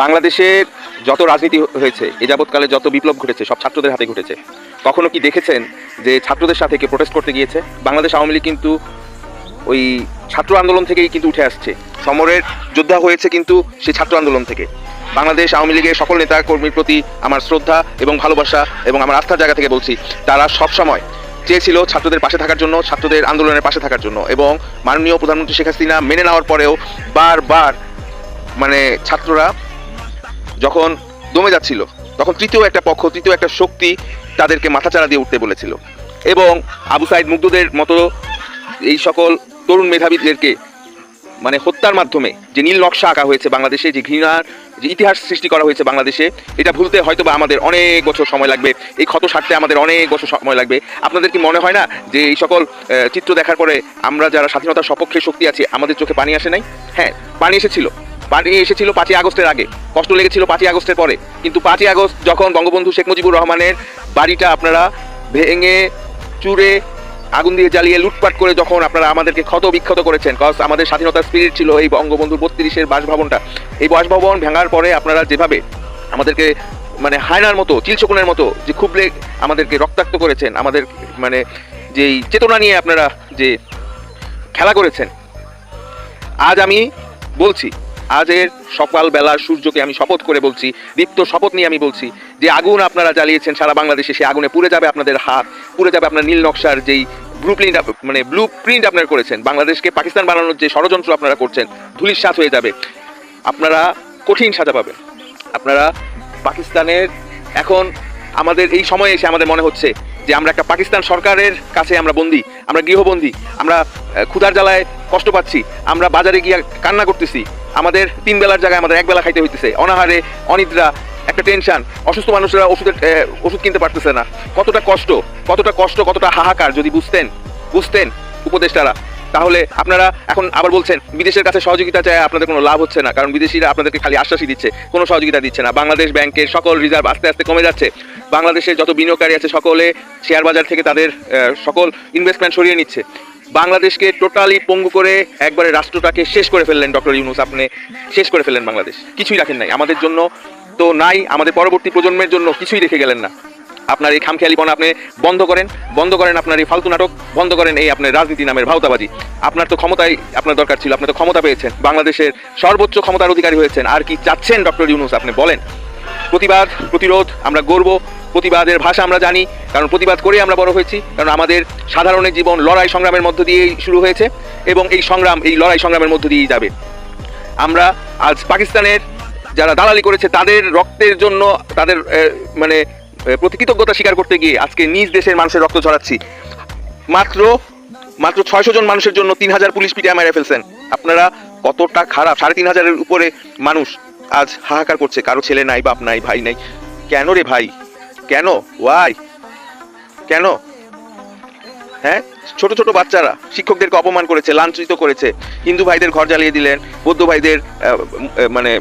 বাংলাদেশের যত রাজনীতি হয়েছে, এ যাবৎকালে যত বিপ্লব ঘটেছে, সব ছাত্রদের হাতে ঘটেছে। কখনো কি দেখেছেন যে ছাত্রদের সাথে কে প্রোটেস্ট করতে গিয়েছে? বাংলাদেশ আওয়ামী লীগ কিন্তু ওই ছাত্র আন্দোলন থেকেই কিন্তু উঠে আসছে। সমরের যোদ্ধা হয়েছে কিন্তু সেই ছাত্র আন্দোলন থেকে। বাংলাদেশ আওয়ামী লীগের সকল নেতা কর্মীর প্রতি আমার শ্রদ্ধা এবং ভালোবাসা এবং আমার আস্থার জায়গা থেকে বলছি, তারা সব সময় চেয়েছিল ছাত্রদের পাশে থাকার জন্য, ছাত্রদের আন্দোলনের পাশে থাকার জন্য এবং মাননীয় প্রধানমন্ত্রী শেখ হাসিনা মেনে নেওয়ার পরেও বারবার মানে ছাত্ররা যখন দমে যাচ্ছিল, তখন তৃতীয় একটা পক্ষ, তৃতীয় একটা শক্তি তাদেরকে মাথাচাড়া দিয়ে উঠতে বলেছিল। এবং আবু সাইদ মুগ্ধদের মতো এই সকল তরুণ মেধাবীদেরকে মানে হত্যার মাধ্যমে যে নীল নকশা আঁকা হয়েছে বাংলাদেশে, যে ঘৃণার যে ইতিহাস সৃষ্টি করা হয়েছে বাংলাদেশে, এটা ভুলতে হয়তো বা আমাদের অনেক বছর সময় লাগবে। এই ক্ষত সারতে আমাদের অনেক বছর সময় লাগবে। আপনাদের কি মনে হয় না যে এই সকল চিত্র দেখার পরে আমরা যারা স্বাধীনতার সপক্ষে শক্তি আছি, আমাদের চোখে পানি আসে নাই? হ্যাঁ পানি এসেছিল। পানি এসেছিল পাঁচই আগস্টের আগে। কষ্ট লেগেছিল পাঁচই আগস্টের পরে। কিন্তু পাঁচই আগস্ট যখন বঙ্গবন্ধু শেখ মুজিবুর রহমানের বাড়িটা আপনারা ভেঙে, চুরে, আগুন দিয়ে জ্বালিয়ে লুটপাট করে যখন আপনারা আমাদেরকে ক্ষত বিক্ষত করেছেন কজ আমাদের স্বাধীনতার স্পিরিট ছিল এই বঙ্গবন্ধুর বত্রিশের বাসভবনটা। এই বাসভবন ভাঙার পরে আপনারা যেভাবে আমাদেরকে মানে হায়নার মতো চিলচকুনের মতো যে খুবলে আমাদেরকে রক্তাক্ত করেছেন, আমাদের মানে যেই চেতনা নিয়ে আপনারা যে খেলা করেছেন, আজ আমি বলছি আজের সকাল বেলার সূর্যকে আমি শপথ করে বলছি, দীপ্ত শপথ নিয়ে আমি বলছি যে আগুন আপনারা জ্বালিয়েছেন সারা বাংলাদেশে, সে আগুনে পুড়ে যাবে আপনাদের হাত, পুড়ে যাবে আপনার নীল নকশার যেই ব্লু প্রিন্ট মানে ব্লু প্রিন্ট আপনারা করেছেন, বাংলাদেশকে পাকিস্তান বানানোর যে ষড়যন্ত্র আপনারা করছেন ধুলির ধুলিস্বাত হয়ে যাবে। আপনারা কঠিন সাজা পাবেন। আপনারা পাকিস্তানের এখন আমাদের এই সময়ে এসে আমাদের মনে হচ্ছে যে আমরা একটা পাকিস্তান সরকারের কাছে আমরা বন্দি, আমরা গৃহবন্দী, আমরা ক্ষুধার জ্বালায় কষ্ট পাচ্ছি, আমরা বাজারে গিয়ে কান্না করতেছি আমাদের তিন বেলার জায়গায় আমাদের এক বেলা খাইতে হইতেছে। অনাহারে অনিদ্রা, একটা টেনশন অসুস্থ মানুষরা ওষুধের ওষুধ কিনতে পারতেছে না। কতটা কষ্ট কতটা কষ্ট, কতটা হাহাকার যদি বুঝতেন বুঝতেন উপদেষ্টারা। তাহলে আপনারা এখন আবার বলছেন, বিদেশের কাছে সহযোগিতা চায় আপনাদের কোনো লাভ হচ্ছে না, কারণ বিদেশিরা আপনাদেরকে খালি আশ্বাসই দিচ্ছে, কোনো সহযোগিতা দিচ্ছে না। বাংলাদেশ ব্যাংকের সকল রিজার্ভ আস্তে আস্তে কমে যাচ্ছে। বাংলাদেশের যত বিনিয়োগকারী আছে, সকলে শেয়ার বাজার থেকে তাদের সকল ইনভেস্টমেন্ট সরিয়ে নিচ্ছে। বাংলাদেশকে টোটালি পঙ্গু করে একবারে রাষ্ট্রটাকে শেষ করে ফেললেন ডক্টর ইউনুস। আপনি শেষ করে ফেললেন বাংলাদেশ। কিছুই রাখেন নাই। আমাদের জন্য তো নাই, আমাদের পরবর্তী প্রজন্মের জন্য কিছুই রেখে গেলেন না। আপনার এই খামখেয়ালিপনা আপনি বন্ধ করেন বন্ধ করেন আপনার এই ফালতু নাটক, বন্ধ করেন এই আপনার রাজনীতি নামের ভাওতাবাজি। আপনার তো ক্ষমতাই আপনার দরকার ছিল, আপনি তো ক্ষমতা পেয়েছেন, বাংলাদেশের সর্বোচ্চ ক্ষমতার অধিকারী হয়েছেন। আর কি চাচ্ছেন ডক্টর ইউনুস, আপনি বলেন। প্রতিবাদ, প্রতিরোধ আমরা গর্ব প্রতিবাদের ভাষা আমরা জানি কারণ প্রতিবাদ করে আমরা বড় হয়েছি কারণ আমাদের সাধারণের জীবন লড়াই সংগ্রামের মধ্য দিয়েই শুরু হয়েছে এবং এই সংগ্রাম এই লড়াই সংগ্রামের মধ্য দিয়েই যাবে। আমরা আজ পাকিস্তানের যারা দালালি করেছে তাদের রক্তের জন্য তাদের মানে আহ, প্রতি কৃতজ্ঞতা স্বীকার করতে গিয়ে আজকে নিজ দেশের মানুষের রক্ত ঝরাচ্ছি। মাত্র মাত্র ছয়শো জন মানুষের জন্য তিন হাজার পুলিশ পিটিয়ে মেরে ফেলছেন। আপনারা কতটা খারাপ সাড়ে তিন হাজারের উপরে মানুষ আজ হাহাকার করছে কারও ছেলে নাই বাপ নাই ভাই নাই। কেন রে ভাই? কেন? ওয়াই কেন? হ্যাঁ? ছোট ছোট বাচ্চারা শিক্ষকদেরকে অপমান করেছে, লাঞ্ছিত করেছে। হিন্দু ভাইদের ঘর জ্বালিয়ে দিলেন, বৌদ্ধ ভাইদের মানে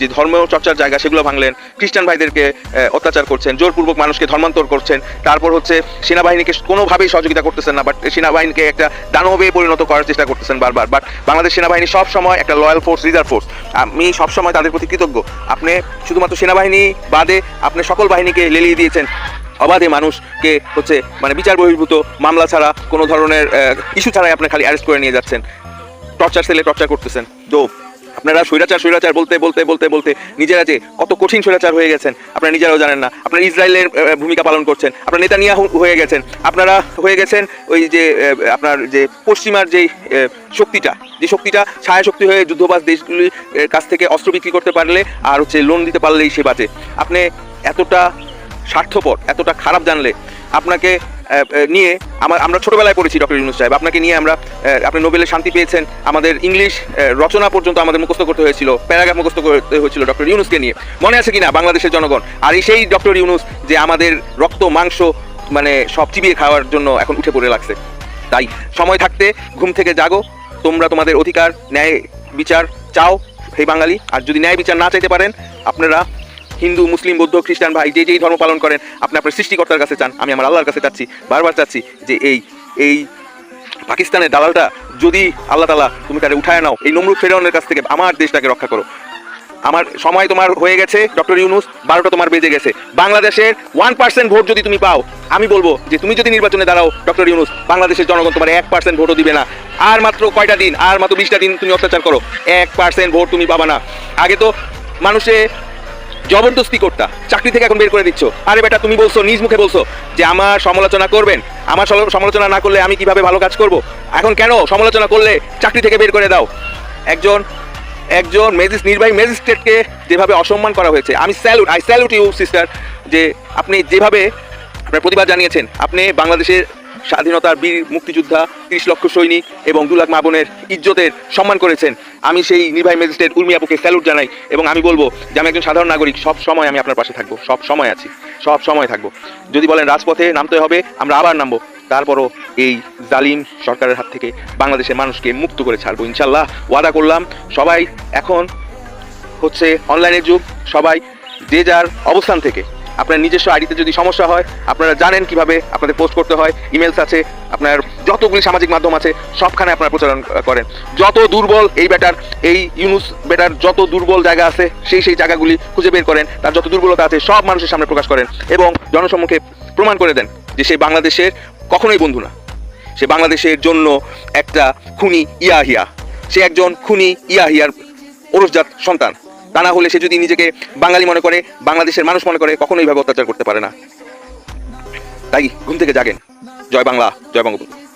যে ধর্ম চর্চার জায়গা সেগুলো ভাঙলেন, খ্রিস্টান ভাইদেরকে অত্যাচার করছেন, জোরপূর্বক মানুষকে ধর্মান্তর করছেন, তারপর হচ্ছে সেনাবাহিনীকে কোনোভাবেই সহযোগিতা করতেছেন না বাট সেনাবাহিনীকে একটা দানবে পরিণত করার চেষ্টা করতেছেন বারবার বাট বাংলাদেশ সেনাবাহিনী সব সময় একটা লয়াল ফোর্স রিজার্ভ ফোর্স আমি সবসময় তাদের প্রতি কৃতজ্ঞ। আপনি শুধুমাত্র সেনাবাহিনী বাদে আপনি সকল বাহিনীকে লেলিয়ে দিয়েছেন। অবাধে মানুষকে হচ্ছে মানে বিচার বহির্ভূত, মামলা ছাড়া কোনো ধরনের ইস্যু ছাড়াই আপনি খালি অ্যারেস্ট করে নিয়ে যাচ্ছেন। টর্চার সেলে টর্চার করতেছেন। তো আপনারা স্বৈরাচার স্বৈরাচার বলতে বলতে বলতে বলতে নিজেরা যে কত কঠিন স্বৈরাচার হয়ে গেছেন, আপনারা নিজেরাও জানেন না। আপনারা ইসরায়েলের ভূমিকা পালন করছেন। আপনারা নেতানিয়া হয়ে গেছেন। আপনারা হয়ে গেছেন ওই যে আপনার যে পশ্চিমার যেই শক্তিটা। যে শক্তিটা ছায়া শক্তি হয়ে যুদ্ধবাস দেশগুলির কাছ থেকে অস্ত্র বিক্রি করতে পারলে আর হচ্ছে লোন দিতে পারলেই সে বাঁচে। আপনি এতটা স্বার্থপর, এতটা খারাপ জানলে আপনাকে নিয়ে আমার আমরা ছোটবেলায় পড়েছি ডক্টর ইউনুস সাহেব। আপনাকে নিয়ে আমরা আপনি নোবেলের শান্তি পেয়েছেন। আমাদের ইংলিশ রচনা পর্যন্ত আমাদের মুখস্থ করতে হয়েছিল, প্যারাগ্রাফ মুখস্থ করতে হয়েছিল ডক্টর ইউনুসকে নিয়ে। মনে আছে কিনা বাংলাদেশের জনগণ? আর এই সেই ডক্টর ইউনুস যে আমাদের রক্ত, মাংস মানে সব চিবিয়ে খাওয়ার জন্য এখন উঠে পড়ে লাগছে। তাই সময় থাকতে ঘুম থেকে জাগো। তোমরা তোমাদের অধিকার, ন্যায় বিচার চাও, হে বাঙালি। আর যদি ন্যায় বিচার না চাইতে পারেন, আপনারা হিন্দু, মুসলিম, বৌদ্ধ, খ্রিস্টান, ভাই, যে যেই ধর্ম পালন করেন, আপনি আপনার সৃষ্টিকর্তার কাছে চান। আমি আমার আল্লাহর কাছে চাচ্ছি, বারবার চাচ্ছি যে এই এই পাকিস্তানের দালালটা যদি আল্লাহ তালা তুমি তারে উঠায় নাও, এই নমরুদ ফেরাউনের কাছ থেকে আমার দেশটাকে রক্ষা করো। আমার সময় তোমার হয়ে গেছে, ডক্টর ইউনুস, বারোটা তোমার বেজে গেছে। বাংলাদেশের ওয়ান পার্সেন্ট ভোট যদি তুমি পাও, আমি বলব যে তুমি যদি নির্বাচনে দাঁড়াও, ডক্টর ইউনুস, বাংলাদেশের জনগণ তোমার এক পার্সেন্ট ভোটও দিবে না। আর মাত্র কয়টা দিন, আর মাত্র বিশটা দিন তুমি অত্যাচার করো, এক পার্সেন্ট ভোট তুমি পাবা না। আগে তো মানুষে জবরদস্তি করতা। চাকরি থেকে এখন বের করে দিচ্ছ। আরে বেটা, তুমি বলছো, নিজ মুখে বলছো যে আমার সমালোচনা করবেন। আমার সমালোচনা না করলে আমি কীভাবে ভালো কাজ করব? এখন কেন সমালোচনা করলে চাকরি থেকে বের করে দাও? একজন একজন মেজিস, নির্বাহী ম্যাজিস্ট্রেটকে যেভাবে অসম্মান করা হয়েছে, আমি salute, I salute you, sister, যে আপনি যেভাবে আপনার প্রতিবাদ জানিয়েছেন, আপনি বাংলাদেশের স্বাধীনতার বীর মুক্তিযোদ্ধা, তিরিশ লক্ষ সৈনিক এবং দু লাখ মা বোনের ইজ্জতের সম্মান করেছেন। আমি সেই নির্বাহী ম্যাজিস্ট্রেট উর্মি আপুকে স্যালুট জানাই এবং আমি বলব যে আমি একজন সাধারণ নাগরিক, সব সময় আমি আপনার পাশে থাকব, সব সময় আছি, সব সময় থাকব। যদি বলেন রাজপথে নামতে হবে, আমরা আবার নামবো। তারপরও এই জালিম সরকারের হাত থেকে বাংলাদেশের মানুষকে মুক্ত করে ছাড়বো, ইনশাল্লাহ। ওয়াদা করলাম, সবাই এখন হচ্ছে অনলাইনের যুগ, সবাই যে যার অবস্থান থেকে আপনার নিজস্ব আইডিতে যদি সমস্যা হয়, আপনারা জানেন কীভাবে আপনাদের পোস্ট করতে হয়, ইমেলস আছে, আপনার যতগুলি সামাজিক মাধ্যম আছে, সবখানে আপনারা প্রচারণ করেন। যত দুর্বল এই বেটার এই ইউনুস বেটার যত দুর্বল জায়গা আছে, সেই সেই জায়গাগুলি খুঁজে বের করেন। তার যত দুর্বলতা আছে, সব মানুষের সামনে প্রকাশ করেন এবং জনসম্মুখে প্রমাণ করে দেন যে সে বাংলাদেশের কখনোই বন্ধু না। সে বাংলাদেশের জন্য একটা খুনি ইয়াহিয়া। সে একজন খুনি ইয়াহিয়ার ওরসজাত সন্তান। তা না হলে সে যদি নিজেকে বাঙালি মনে করে, বাংলাদেশের মানুষ মনে করে, কখনোই ভাবে অত্যাচার করতে পারে না। তাই ঘুম থেকে জাগেন। জয় বাংলা, জয় বঙ্গবন্ধু।